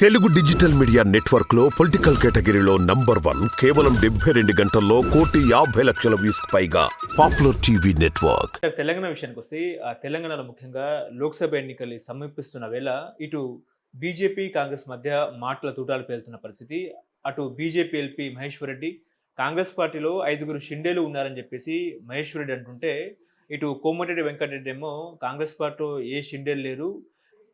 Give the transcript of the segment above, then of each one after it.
Telugu digital media నెట్వర్క్లో political కేటగిరీలో number one కేవలం డెబ్బై రెండు గంటల్లో కోటి యాభై లక్షల వ్యూస్ పైగా పాపులర్ టీవీ నెట్వర్క్. తెలంగాణ విషయానికి వస్తే ఆ తెలంగాణలో ముఖ్యంగా లోక్సభ ఎన్నికలు సమీపిస్తున్న వేళ ఇటు బీజేపీ కాంగ్రెస్ మధ్య మాటల తూటాలు పేలుతున్న పరిస్థితి అటు BJP LP Maheshwar Reddy Congress పార్టీలో ఐదుగురు షిండేలు ఉన్నారని చెప్పేసి మహేశ్వర్ రెడ్డి అంటుంటే ఇటు కోమటిరెడ్డి వెంకటరెడ్డి ఏమో కాంగ్రెస్ పార్టీలో ఏ షిండేలు లేరు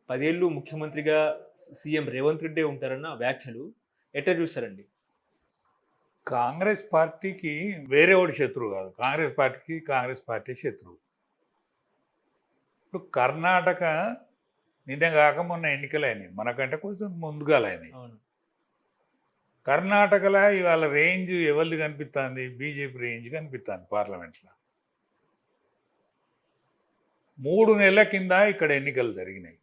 పదేళ్ళు ముఖ్యమంత్రిగా సీఎం రేవంత్ రెడ్డి ఉంటారన్న వ్యాఖ్యలు ఎట్లా చూస్తారండి? కాంగ్రెస్ పార్టీకి వేరే వాడు శత్రువు కాదు. కాంగ్రెస్ పార్టీకి కాంగ్రెస్ పార్టీ శత్రువు. ఇప్పుడు కర్ణాటక నిన్న కాక మొన్న ఎన్నికలు అయినాయి. మనకంటే కొంచెం ముందుగాలు అయినాయి. అవును. కర్ణాటకలో ఇవాళ రేంజ్ ఎవరిది కనిపిస్తుంది? బీజేపీ రేంజ్ కనిపిస్తుంది పార్లమెంట్లో. మూడు నెలల కింద ఇక్కడ ఎన్నికలు జరిగినాయి.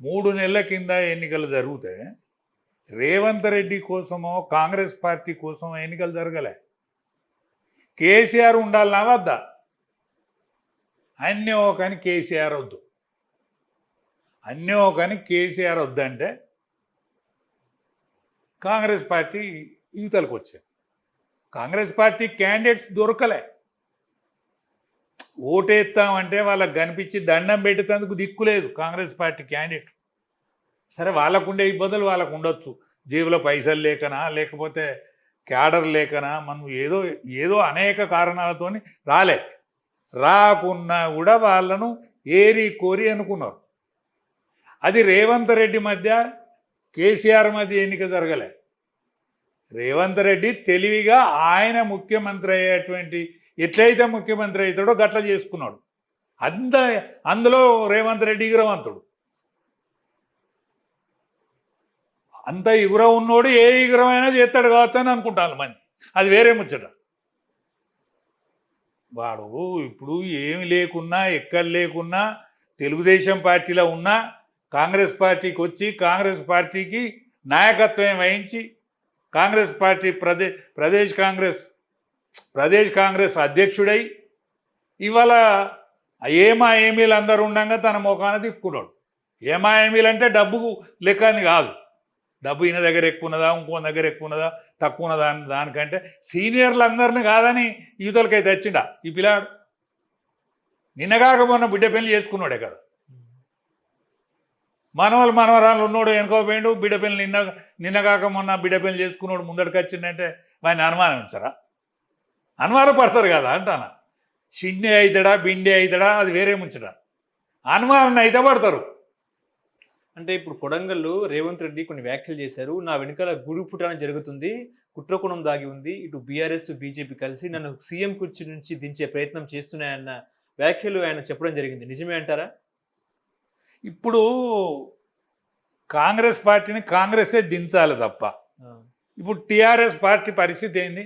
మూడు నెలల కింద ఎన్నికలు జరిగితే రేవంత్ రెడ్డి కోసమో కాంగ్రెస్ పార్టీ కోసమో ఎన్నికలు జరగలే. కేసీఆర్ ఉండాలన్నా వద్దా. అన్నీ ఒకని కేసీఆర్ వద్దు. అన్నీ ఒకని కేసీఆర్ వద్దంటే కాంగ్రెస్ పార్టీ యువతలకు వచ్చాయి కాంగ్రెస్ పార్టీ క్యాండిడేట్స్ దొరకలే. ఓటేస్తామంటే వాళ్ళకి కనిపించి దండం పెట్టేందుకు దిక్కు లేదు కాంగ్రెస్ పార్టీ క్యాండిడేట్ సరే వాళ్ళకుండే ఇబ్బందులు వాళ్ళకు ఉండొచ్చు జేబులో పైసలు లేకనా లేకపోతే క్యాడర్ లేకనా మనం ఏదో ఏదో అనేక కారణాలతోని రాలే. రాకున్నా కూడా వాళ్ళను ఏరి కోరి అనుకున్నారు అది రేవంత్ రెడ్డి మధ్య కేసీఆర్ మధ్య ఎన్నిక జరగలే. రేవంత్ రెడ్డి తెలివిగా ఆయన ముఖ్యమంత్రి అయ్యేటువంటి ఎట్లయితే ముఖ్యమంత్రి అవుతాడో గట్ల చేసుకున్నాడు. అంత అందులో రేవంత్ రెడ్డి ఇగురవంతుడు అంత ఇగుర ఉన్నోడు ఏ ఇగురమైనా చేస్తాడు కావచ్చు అని అనుకుంటాను మంది. అది వేరే ముచ్చట. వాడు ఇప్పుడు ఏమి లేకున్నా ఎక్కడ లేకున్నా తెలుగుదేశం పార్టీలో ఉన్నా కాంగ్రెస్ పార్టీకి వచ్చి కాంగ్రెస్ పార్టీకి నాయకత్వం వహించి కాంగ్రెస్ పార్టీ ప్రదే ప్రదేశ్ కాంగ్రెస్ ప్రదేశ్ కాంగ్రెస్ అధ్యక్షుడై ఇవాళ ఏమా ఏమీలు అందరు ఉండగా తన ముఖాన తిప్పుకున్నాడు. ఏమా ఏమీలు అంటే డబ్బుకు లెక్క అని కాదు. డబ్బు ఈయన దగ్గర ఎక్కువ ఉన్నదా ఇంకో దగ్గర ఎక్కువ ఉన్నదా తక్కువ ఉన్నదా అని దానికంటే సీనియర్లు అందరిని కాదని యువతలకైతే తెచ్చిండా ఈ పిల్లాడు? నిన్న మొన్న బిడ్డ పెళ్ళి చేసుకున్నాడే కదా. మనవాళ్ళు మనవరాలు ఉన్నోడు వెనుకోపోయిండు బిడ్డ పెళ్ళి నిన్న నిన్నగాక మొన్న బిడ్డ పెళ్ళి చేసుకున్నాడు ముందడికి వచ్చిందంటే అనుమానం అనుమానించరా అనుమానం పడతారు కదా అంటానా? షిండి అవుతాడా బిండి అవుతాడా అది వేరే ముంచడా అనుమానం అయితే పడతారు. అంటే ఇప్పుడు కొడంగల్లో రేవంత్ రెడ్డి కొన్ని వ్యాఖ్యలు చేశారు. నా వెనుకాల గుడి పుటాన జరుగుతుంది. కుట్రకోణం దాగి ఉంది. ఇటు బీఆర్ఎస్ బీజేపీ కలిసి నన్ను సీఎం కుర్చీ నుంచి దించే ప్రయత్నం చేస్తున్నాయన్న వ్యాఖ్యలు ఆయన చెప్పడం జరిగింది. నిజమే అంటారా? ఇప్పుడు కాంగ్రెస్ పార్టీని కాంగ్రెసే దించాలి తప్ప. ఇప్పుడు టీఆర్ఎస్ పార్టీ పరిస్థితి ఏంది?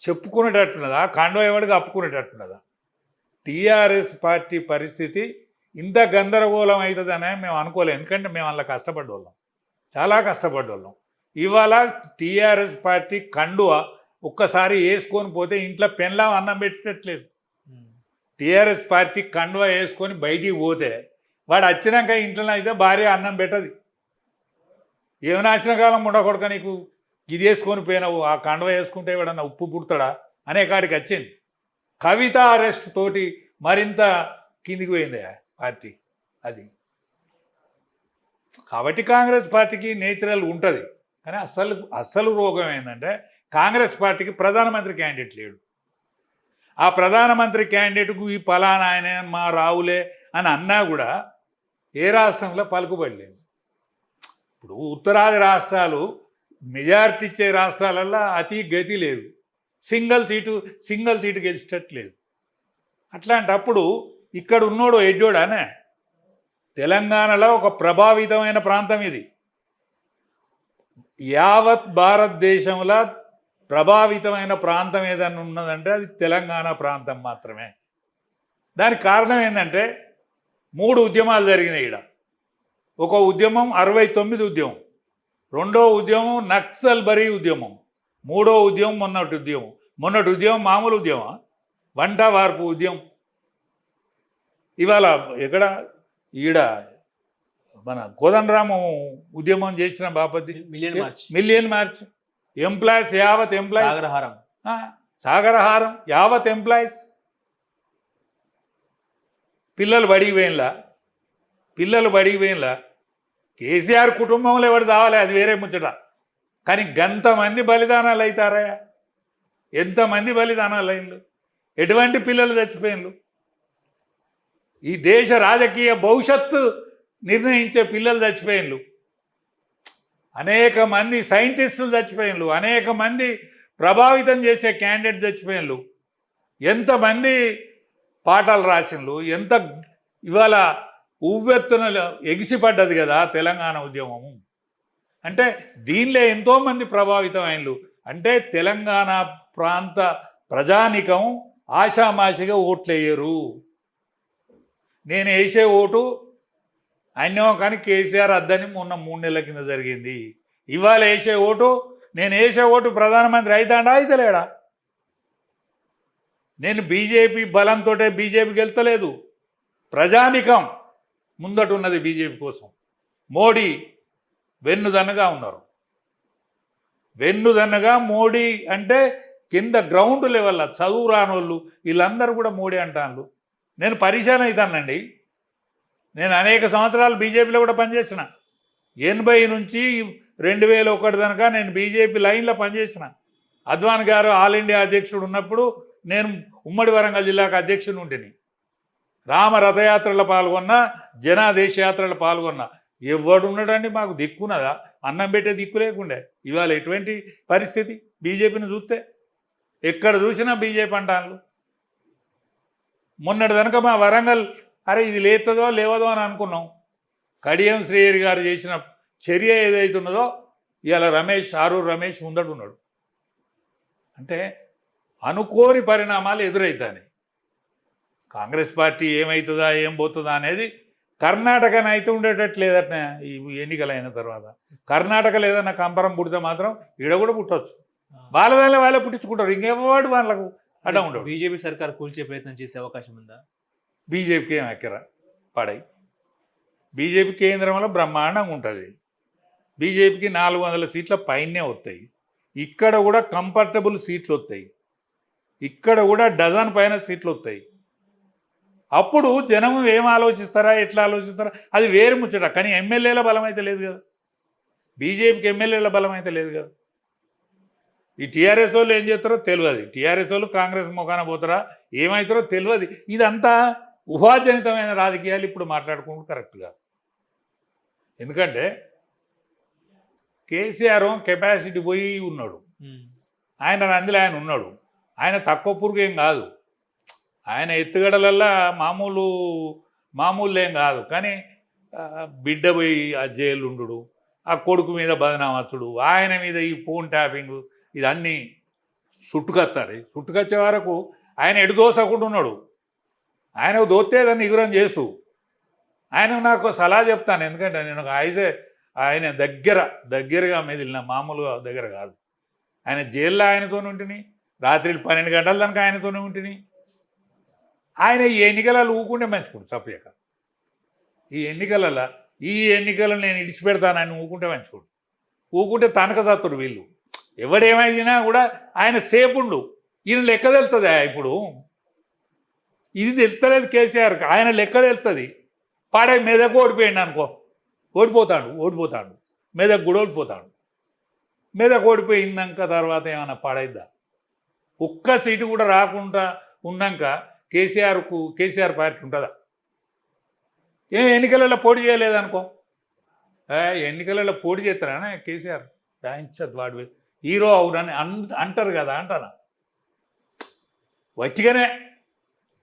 చెప్పుకునేటట్టున్నదా? కాండో ఎవడికి అప్పుకునేటట్టున్నదా? టీఆర్ఎస్ పార్టీ పరిస్థితి ఇంత గందరగోళం అవుతుందనే మేము అనుకోలేం ఎందుకంటే మేము అలా కష్టపడ్డోళ్ళం. చాలా కష్టపడ్డోళ్ళం. ఇవాళ టీఆర్ఎస్ పార్టీ కండువ ఒక్కసారి వేసుకొని పోతే ఇంట్లో పెన్లా అన్నం పెట్టట్లేదు టీఆర్ఎస్ పార్టీ కండువ వేసుకొని బయటికి పోతే వాడు వచ్చినాక ఇంట్లో అయితే భార్య అన్నం పెట్టదు. ఏమి కాలం ఉండకూడక నీకు? ఇది వేసుకొని పోయినావు ఆ కండవ వేసుకుంటే వాడన్నా ఉప్పు పుడతాడా? అనే కాడికి వచ్చింది. కవిత అరెస్ట్ తోటి మరింత కిందికి పోయింది పార్టీ అది. కాబట్టి కాంగ్రెస్ పార్టీకి నేచురల్ ఉంటుంది. కానీ అసలు అసలు రోగం ఏంటంటే కాంగ్రెస్ పార్టీకి ప్రధానమంత్రి క్యాండిడేట్ లేడు. ఆ ప్రధానమంత్రి క్యాండిడేట్కు ఈ పలానా ఆయన మా రావులే అని అన్నా కూడా ఏ రాష్ట్రంలో పలుకుబడలేదు ఇప్పుడు ఉత్తరాది రాష్ట్రాలు మెజారిటీ ఇచ్చే రాష్ట్రాలల్లో అతి గతి లేదు. సింగిల్ సీటు సింగిల్ సీటు గెలిచేటట్లేదు అట్లాంటప్పుడు ఇక్కడ ఉన్నోడు ఎడ్డోడానే? తెలంగాణలో ఒక ప్రభావితమైన ప్రాంతం ఇది. యావత్ భారతదేశంలో ప్రభావితమైన ప్రాంతం ఏదైనా ఉన్నదంటే అది తెలంగాణ ప్రాంతం మాత్రమే. దానికి కారణం ఏంటంటే మూడు ఉద్యమాలు జరిగినాయి ఇక్కడ ఒక ఉద్యమం అరవై తొమ్మిది ఉద్యమం రెండో ఉద్యమం నక్సల్ బరీ ఉద్యమం మూడో ఉద్యమం మొన్నటి ఉద్యమం. మొన్నటి ఉద్యమం మామూలు ఉద్యమం వంట వార్పు ఉద్యమం. ఇవాళ ఎక్కడ ఈడ మన కోదండరాము ఉద్యమం చేసిన బాపతి million march. Million march. Employees యావత్ ఎంప్లాయీస్ సాగరహారం సాగరహారం యావత్ ఎంప్లాయీస్ పిల్లలు బడికి పోయినలా? పిల్లలు బడికి పోయినలా? కేసీఆర్ కుటుంబంలో ఎవడు చావాలి? అది వేరే ముచ్చట. కానీ గంతమంది బలిదానాలు అవుతారా ఎంతమంది బలిదానాలు అయిండు ఎటువంటి పిల్లలు చచ్చిపోయినలు? ఈ దేశ రాజకీయ భవిష్యత్తు నిర్ణయించే పిల్లలు చచ్చిపోయినలు. అనేక మంది సైంటిస్టులు చచ్చిపోయినలు. అనేక మంది ప్రభావితం చేసే క్యాండిడేట్ చచ్చిపోయినలు. ఎంతమంది పాఠాలు రాసినలు. ఎంత ఇవాళ ఉవ్వెత్తున ఎగిసిపడ్డది కదా తెలంగాణ ఉద్యమము. అంటే దీనిలో ఎంతోమంది ప్రభావితం అయినలు అంటే తెలంగాణ ప్రాంత ప్రజానికం ఆషామాషిగా ఓట్లేయరు. నేను వేసే ఓటు అన్యం కానీ కేసీఆర్ అద్దని మొన్న మూడు నెలల కింద జరిగింది. ఇవాళ వేసే ఓటు నేను వేసే ఓటు ప్రధానమంత్రి అవుతాడా అవుతలేడా నేను బీజేపీ బలంతో బీజేపీకి వెళ్తలేదు ప్రజానికం ముందట ఉన్నది బీజేపీ కోసం. మోడీ వెన్నుదన్నగా ఉన్నారు. వెన్నుదన్నుగా మోడీ అంటే కింద గ్రౌండ్ లెవెల్లో చదువు రానోళ్ళు వీళ్ళందరూ కూడా మోడీ అంటాను నేను పరిచయం అవుతానండి. నేను అనేక సంవత్సరాలు బీజేపీలో కూడా పనిచేసిన. ఎనభై నుంచి రెండు వేల ఒకటి దాకా నేను బీజేపీ లైన్లో పనిచేసిన. అద్వాన్ గారు ఆల్ ఇండియా అధ్యక్షుడు ఉన్నప్పుడు నేను ఉమ్మడి వరంగల్ జిల్లాకు అధ్యక్షుడు ఉంటిని. రామ రథయాత్రలో పాల్గొన్నా జనాదేశ యాత్రలో పాల్గొన్నా. ఎవడు ఉన్నాడండి మాకు దిక్కున్నదా? అన్నం పెట్టే దిక్కు లేకుండే. ఇవాళ ఎటువంటి పరిస్థితి? బీజేపీని చూస్తే. ఎక్కడ చూసినా బీజేపీ అంటాను మొన్నటి కనుక మా వరంగల్ అరే ఇది లేతుందో లేవదో అని అనుకున్నాం. కడియం శ్రీహరి గారు చేసిన చర్య ఏదైతున్నదో ఇవాళ రమేష్ ఆరూరు రమేష్ ముందట ఉన్నాడు. అంటే అనుకోని పరిణామాలు ఎదురవుతాయి కాంగ్రెస్ పార్టీ ఏమవుతుందా ఏం పోతుందా అనేది కర్ణాటకన అయితే ఉండేటట్టు లేదట ఈ ఎన్నికలు అయిన తర్వాత. కర్ణాటక లేదన్న కంపరం పుడితే మాత్రం ఈడ కూడా పుట్టవచ్చు వాళ్ళ వాళ్ళ వాళ్ళే పుట్టించుకుంటారు. ఇంకెవడు వాళ్ళకు అడ్డం ఉండవు బీజేపీ సర్కార్ కూల్చే ప్రయత్నం చేసే అవకాశం ఉందా? బీజేపీకి ఏం ఎక్కరా? పడాయి బీజేపీ కేంద్రంలో బ్రహ్మాండంగా ఉంటుంది. బీజేపీకి నాలుగు వందల సీట్ల పైనే వస్తాయి. ఇక్కడ కూడా కంఫర్టబుల్ సీట్లు వస్తాయి. ఇక్కడ కూడా డజన్ పైన సీట్లు వస్తాయి. అప్పుడు జనం ఏం ఆలోచిస్తారా? ఎట్లా ఆలోచిస్తారా? అది వేరు ముచ్చట. కానీ ఎమ్మెల్యేల బలం అయితే లేదు కదా. బీజేపీకి ఎమ్మెల్యేల బలం అయితే లేదు కదా. ఈ టీఆర్ఎస్ వాళ్ళు ఏం చేస్తారో తెలియదు. టీఆర్ఎస్ వాళ్ళు కాంగ్రెస్ ముఖాన పోతారా? ఏమవుతారో తెలియదు. ఇదంతా ఊహాజనితమైన రాజకీయాలు ఇప్పుడు మాట్లాడుకుంటూ కరెక్ట్గా ఎందుకంటే కేసీఆర్ కెపాసిటీ పోయి ఉన్నాడు. ఆయన అందులో ఆయన ఉన్నాడు. ఆయన తక్కువ పురుగు ఏం కాదు. ఆయన ఎత్తుగడలల్లా మామూలు మామూలు ఏం కాదు. కానీ బిడ్డ పోయి ఆ జైలు ఉండు ఆ కొడుకు మీద బదనామచ్చుడు. ఆయన మీద ఈ ఫోన్ ట్యాపింగ్. ఇదన్నీ చుట్టుకొస్తారు చుట్టుకొచ్చే వరకు ఆయన ఎడు దోసకుండా ఉన్నాడు. ఆయన దోతే దాన్ని ఎగురం చేస్తూ. ఆయన నాకు సలహా చెప్తాను. ఎందుకంటే నేను ఒక ఐజే ఆయన దగ్గర దగ్గరగా మెదిలిన మామూలుగా దగ్గర కాదు. ఆయన జైల్లో ఆయనతోనే ఉంటుంది రాత్రి పన్నెండు గంటల దానికి ఆయనతోనే ఉంటుంది ఆయన ఈ ఎన్నికలలో ఊకుంటే మంచుకోండి సపరేక ఈ ఎన్నికలలో ఈ ఎన్నికలను నేను ఇడిచిపెడతానని ఊకుంటే మంచుకోండి ఊకుంటే తనక సత్తుడు వీళ్ళు. ఎవడేమైనా కూడా ఆయన సేఫ్ ఉండు. ఈయన లెక్క తెలుతుంది ఇప్పుడు. ఇది తెలుస్తలేదు కేసీఆర్కి ఆయన లెక్క తెలుస్తుంది పాడే మెదకు ఓడిపోయాడు అనుకో. ఓడిపోతాడు ఓడిపోతాడు. మెదక్ కూడా ఓడిపోతాడు. మెదక్ ఓడిపోయిందాక తర్వాత ఏమైనా పాడైద్దా? ఒక్క సీటు కూడా రాకుండా ఉన్నాక కేసీఆర్కు కేసీఆర్ పార్టీ ఉంటుందా? ఏ ఎన్నికలలో పోటీ చేయలేదనుకో ఏ ఎన్నికలలో పోటీ చేస్తారా కేసీఆర్? రాయించదు వాడు హీరో అవునని అన్ అంటారు కదా అంటారా? వచ్చిగానే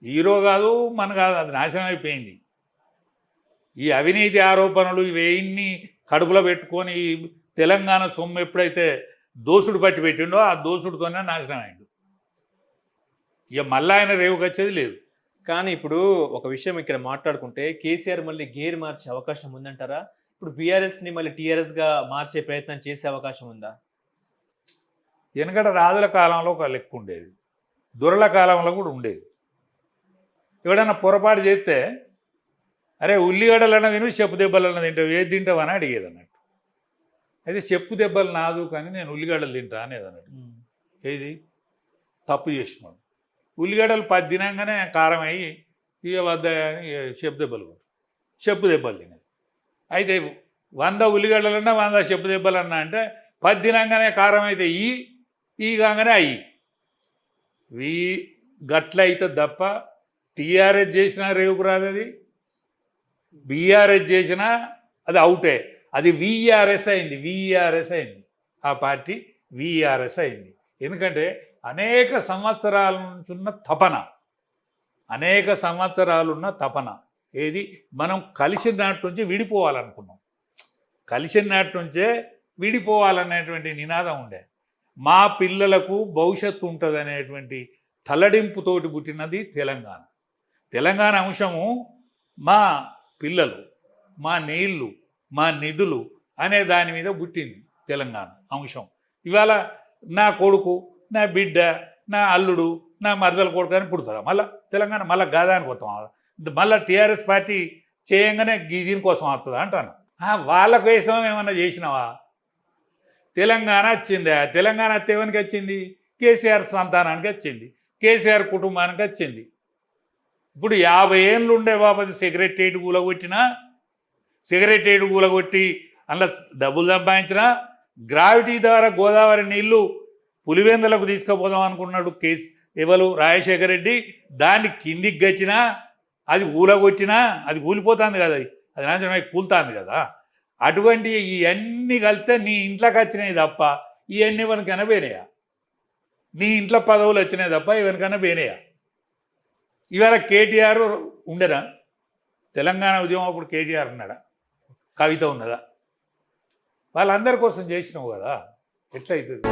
హీరో కాదు మన కాదు అది నాశనం అయిపోయింది. ఈ అవినీతి ఆరోపణలు ఇవేన్ని కడుపులో పెట్టుకొని తెలంగాణ సొమ్ము ఎప్పుడైతే దోసుడు పట్టి పెట్టిండో ఆ దోసుడితోనే నాశనం అయిండు. ఇక మళ్ళీ ఆయన రేవుకొచ్చేది లేదు. కానీ ఇప్పుడు ఒక విషయం ఇక్కడ మాట్లాడుకుంటే కేసీఆర్ మళ్ళీ గేర్ మార్చే అవకాశం ఉందంటారా? ఇప్పుడు బీఆర్ఎస్ని మళ్ళీ టీఆర్ఎస్గా మార్చే ప్రయత్నం చేసే అవకాశం ఉందా? వెనకట రాజుల కాలంలో ఒక లెక్క ఉండేది. దొరల కాలంలో కూడా ఉండేది. ఎవడన్నా పొరపాటు చేస్తే అరే ఉల్లిగడ్డలు అన్న తిను చెప్పు దెబ్బలు అన్న తింటావు ఏది తింటావు అని అడిగేది అన్నట్టు. అయితే చెప్పు దెబ్బలు నాదు కానీ నేను ఉల్లిగడ్డలు తింటా అనేది అన్నట్టు. ఏది? తప్పు చేసినాడు. ఉల్లిగడ్డలు పది దినంగానే కారం అయ్యి ఇక వద్ద చెప్పు దెబ్బలు. చెప్పు దెబ్బలు తినేది. అయితే వంద ఉల్లిగడ్డలన్నా వంద చెప్పు దెబ్బలన్నా అంటే పది దినంగానే కారం అయితే ఈ ఈ కాగానే అయ్యి. వీ గట్లయితే తప్ప టీఆర్ఎస్ చేసినా రేవుకు రాదు అది బీఆర్ఎస్ చేసినా అది అవుటే. అది విఆర్ఎస్ అయింది విఆర్ఎస్ అయింది. ఆ పార్టీ విఆర్ఎస్ అయింది. ఎందుకంటే అనేక సంవత్సరాల నుంచి ఉన్న తపన అనేక సంవత్సరాలున్న తపన. ఏది? మనం కలిసిన నాటి నుంచి విడిపోవాలనుకున్నాం. కలిసిన నాటి నుంచే విడిపోవాలనేటువంటి నినాదం ఉండే. మా పిల్లలకు భవిష్యత్తు ఉంటుంది అనేటువంటి తల్లడింపుతోటి పుట్టినది తెలంగాణ. తెలంగాణ అంశము మా పిల్లలు మా నీళ్ళు మా నిధులు అనే దాని మీద పుట్టింది తెలంగాణ అంశం. ఇవాళ నా కొడుకు నా బిడ్డ నా అల్లుడు నా మరదల కొడుకు అని పుడుతుందా మళ్ళీ తెలంగాణ మళ్ళీ గాదానికి వస్తాం మళ్ళీ టీఆర్ఎస్ పార్టీ చేయంగానే గీ- దీనికోసం వస్తుందా అంటాను. వాళ్ళ కోసం ఏమన్నా చేసినావా? తెలంగాణ వచ్చిందా? తెలంగాణ తేవనికి వచ్చింది? కేసీఆర్ సంతానానికి వచ్చింది. కేసీఆర్ కుటుంబానికి వచ్చింది. ఇప్పుడు యాభై ఏళ్ళు ఉండే బాబు సెక్రటరియట్ కూలగొట్టినా సెక్రటరియట్ కూలగొట్టి అందులో డబ్బులు సంపాదించినా గ్రావిటీ ద్వారా గోదావరి నీళ్ళు పులివెందులకు తీసుకుపోదాం అనుకున్నాడు కేసు ఎవరు? రాజశేఖర రెడ్డి. దాన్ని కిందికి గట్టినా అది ఊలగొట్టినా అది కూలిపోతుంది కదా అది. అది నాశనమై కూలుతుంది కదా. అటువంటి ఇవన్నీ కలిస్తే నీ ఇంట్లోకి వచ్చినాయి తప్ప ఇవన్నీ ఎవరికైనా పోయినాయా నీ ఇంట్లో పదవులు వచ్చినాయి తప్ప ఇవనికైనా పోయినాయా ఇవాళ కేటీఆర్ ఉండరా? తెలంగాణ ఉద్యమం అప్పుడు కేటీఆర్ ఉన్నాడా? కవిత ఉన్నదా? వాళ్ళందరి కోసం చేసినావు కదా? ఎట్లయితుంది?